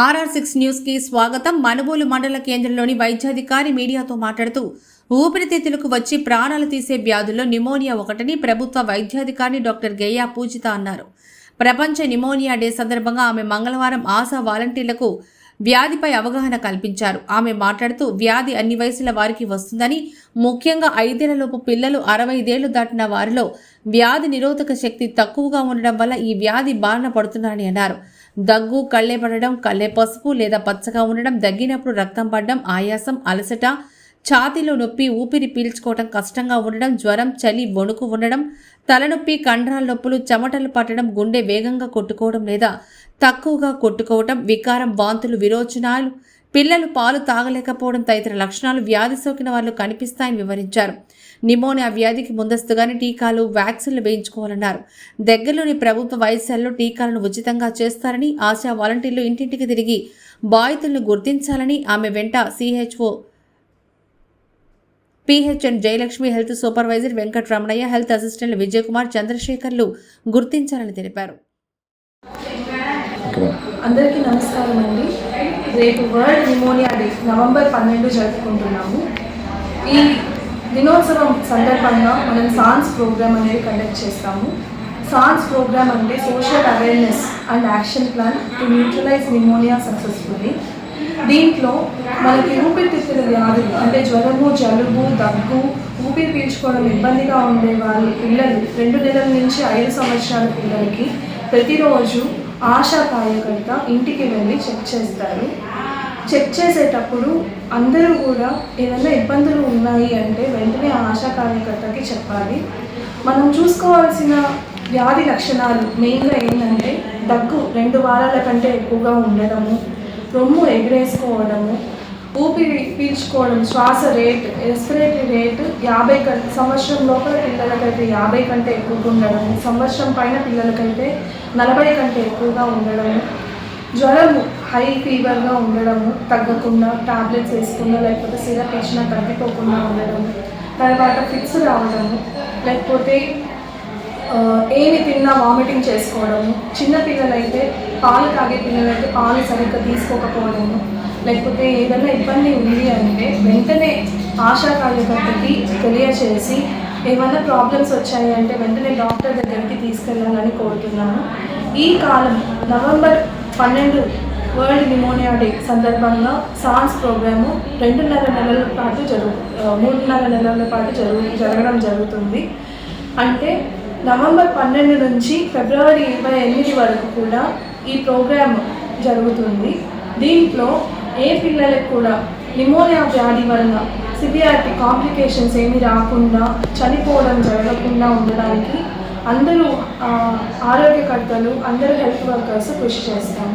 RR six న్యూస్కి స్వాగతం. మనుబోలు మండల కేంద్రంలోని వైద్యాధికారి మీడియాతో మాట్లాడుతూ ఊపిరితిత్తులకు వచ్చి ప్రాణాలు తీసే వ్యాధుల్లో నిమోనియా ఒకటని ప్రభుత్వ వైద్యాధికారి డాక్టర్ గేయా పూజిత అన్నారు. ప్రపంచ నిమోనియా డే సందర్భంగా ఆమె మంగళవారం ఆశా వాలంటీర్లకు వ్యాధిపై అవగాహన కల్పించారు. ఆమె మాట్లాడుతూ వ్యాధి అన్ని వయసుల వారికి వస్తుందని ముఖ్యంగా ఐదేళ్ళలోపు పిల్లలు అరవై ఐదేళ్ళు దాటిన వారిలో వ్యాధి నిరోధక శక్తి తక్కువగా ఉండడం వల్ల ఈ వ్యాధి బారిన పడుతున్నారని అన్నారు. దగ్గు కళ్ళే పడడం కళ్ళే పసుపు లేదా పచ్చగా ఉండడం దగ్గినప్పుడు రక్తం పడడం ఆయాసం అలసట ఛాతీలో నొప్పి ఊపిరి పీల్చుకోవడం కష్టంగా ఉండడం జ్వరం చలి వణుకు ఉండడం తలనొప్పి కండరాల నొప్పులు చెమటలు పట్టడం గుండె వేగంగా కొట్టుకోవడం లేదా తక్కువగా కొట్టుకోవడం వికారం వాంతులు విరోచనాలు పిల్లలు పాలు తాగలేకపోవడం తదితర లక్షణాలు వ్యాధి సోకిన వాళ్ళు కనిపిస్తాయని వివరించారు. నిమోనియా వ్యాధికి ముందస్తుగానే టీకాలు వ్యాక్సిన్లు వేయించుకోవాలన్నారు. దగ్గరలోని ప్రభుత్వ వైద్యశాలలో టీకాలను ఉచితంగా చేస్తారని ఆశా వాలంటీర్లు ఇంటింటికి తిరిగి బాధితులను గుర్తించాలని ఆమె వెంట CHO PHN Jayalakshmi health supervisor Venkataramanaiah health assistant Vijayakumar Chandrasekharlu గుర్తించాలని తెలిపారు. అందరికీ నమస్కారం అండి. రేపు వరల్డ్ నిమోనియా డే నవంబర్ పన్నెండు జరుపుకుంటున్నాము. ఈ దినోత్సవం సందర్భంగా మనం సాన్స్ ప్రోగ్రామ్ అనేది కండక్ట్ చేస్తాము. సాన్స్ ప్రోగ్రామ్ అంటే social awareness and action plan to neutralise pneumonia successfully. దీంట్లో మనకి ఊపిరితిత్తుల వ్యాధులు అంటే జ్వరము జలుబు దగ్గు ఊపిరి పీల్చుకోవడం ఇబ్బందిగా ఉండే వారి పిల్లలు రెండు నెలల నుంచి ఐదు సంవత్సరాల పిల్లలకి ప్రతిరోజు ఆశా కార్యకర్త ఇంటికి వెళ్ళి చెక్ చేస్తారు. చెక్ చేసేటప్పుడు అందరూ కూడా ఏదైనా ఇబ్బందులు ఉన్నాయి అంటే వెంటనే ఆ ఆశా కార్యకర్తకి చెప్పాలి. మనం చూసుకోవాల్సిన వ్యాధి లక్షణాలు మెయిన్గా ఏంటంటే దగ్గు రెండు వారాల కంటే ఎక్కువగా ఉండడము రొమ్ము ఎగిరేసుకోవడము ఊపిరి పీల్చుకోవడం శ్వాస రేట్ రెస్పిరేటరీ రేట్ యాభై కంటే సంవత్సరం లోపల పిల్లలకైతే యాభై కంటే ఎక్కువగా ఉండడం సంవత్సరం పైన పిల్లలకైతే నలభై కంటే ఎక్కువగా ఉండడము జ్వరము హై ఫీవర్గా ఉండడము తగ్గకుండా టాబ్లెట్స్ వేసుకున్నా లేకపోతే సిరప్ ఇచ్చినా తగ్గిపోకుండా ఉండడం తర్వాత ఫిక్స్ రావడము లేకపోతే ఏమి తిన్నా వామిటింగ్ చేసుకోవడము చిన్నపిల్లలైతే పాలు తాగే పిల్లలైతే పాలు సరిగ్గా తీసుకోకపోవడము లేకపోతే ఏదైనా ఇబ్బంది ఉంది అంటే వెంటనే ఆశా కార్యకర్తకి తెలియచేసి ఏమైనా ప్రాబ్లమ్స్ వచ్చాయి అంటే వెంటనే డాక్టర్ దగ్గరికి తీసుకెళ్ళాలని కోరుతున్నాను. ఈ కాలం నవంబర్ పన్నెండు వరల్డ్ నిమోనియా డే సందర్భంగా సాన్స్ ప్రోగ్రాము రెండున్నర నెలల పాటు జరుగు మూడున్నర నెలల పాటు జరుగు జరగడం జరుగుతుంది. అంటే నవంబర్ పన్నెండు నుంచి ఫిబ్రవరి ఇరవై ఎనిమిది వరకు కూడా ఈ ప్రోగ్రామ్ జరుగుతుంది. దీంట్లో ఏ పిల్లలకు కూడా నిమోనియా వ్యాధి వలన సివియారిటీ కాంప్లికేషన్స్ ఏమీ రాకుండా చనిపోవడం జరగకుండా ఉండడానికి అందరూ ఆరోగ్యకర్తలు అందరూ హెల్త్ వర్కర్స్ కృషి చేస్తాం